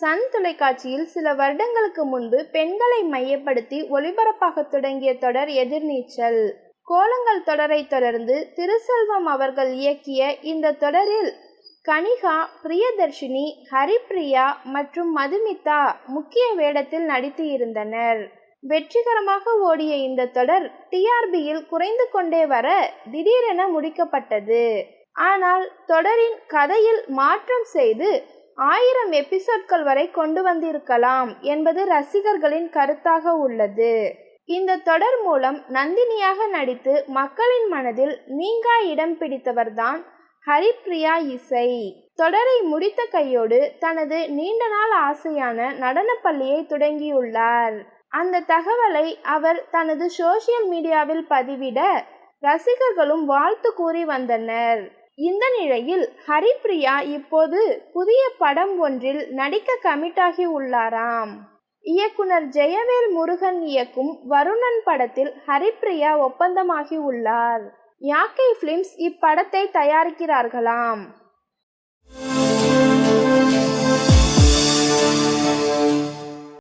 Sun தொலைக்காட்சியில் சில வருடங்களுக்கு முன்பு பெண்களை மையப்படுத்தி ஒளிபரப்பாக தொடங்கிய தொடர் எதிர்நீச்சல். கோலங்கள் தொடரை தொடர்ந்து திருசெல்வம் அவர்கள் இயக்கிய இந்த தொடரில் கனிகா பிரியதர்ஷினி ஹரிப்ரியா மற்றும் மதுமிதா முக்கிய வேடத்தில் நடித்து இருந்தனர். வெற்றிகரமாக ஓடிய இந்த தொடர் டிஆர்பியில் குறைந்து கொண்டே வர திடீரென முடிக்கப்பட்டது. ஆனால் தொடரின் கதையில் மாற்றம் செய்து ஆயிரம் எபிசோட்கள் வரை கொண்டு வந்திருக்கலாம் என்பது ரசிகர்களின் கருத்தாக உள்ளது. இந்த தொடர் மூலம் நந்தினியாக நடித்து மக்களின் மனதில் நீங்கா இடம் பிடித்தவர்தான் ஹரிப்ரியா இசை. தொடரை முடித்த கையோடு தனது நீண்ட நாள் ஆசையான நடனப் பள்ளியை தொடங்கியுள்ளார். அந்த தகவலை அவர் தனது சோசியல் மீடியாவில் பதிவிட ரசிகர்களும் வாழ்த்து கூறி வந்தனர். இந்த நிலையில் ஹரிப்ரியா இப்போது புதிய படம் ஒன்றில் நடிக்க கமிட்டாகி உள்ளாராம். இயக்குனர் ஜெயவேல் முருகன் இயக்கும் வருணன் படத்தில் ஹரிப்ரியா ஒப்பந்தமாகி உள்ளார். யாக்கை பிலிம்ஸ் இப்படத்தை தயாரிக்கிறார்களாம்.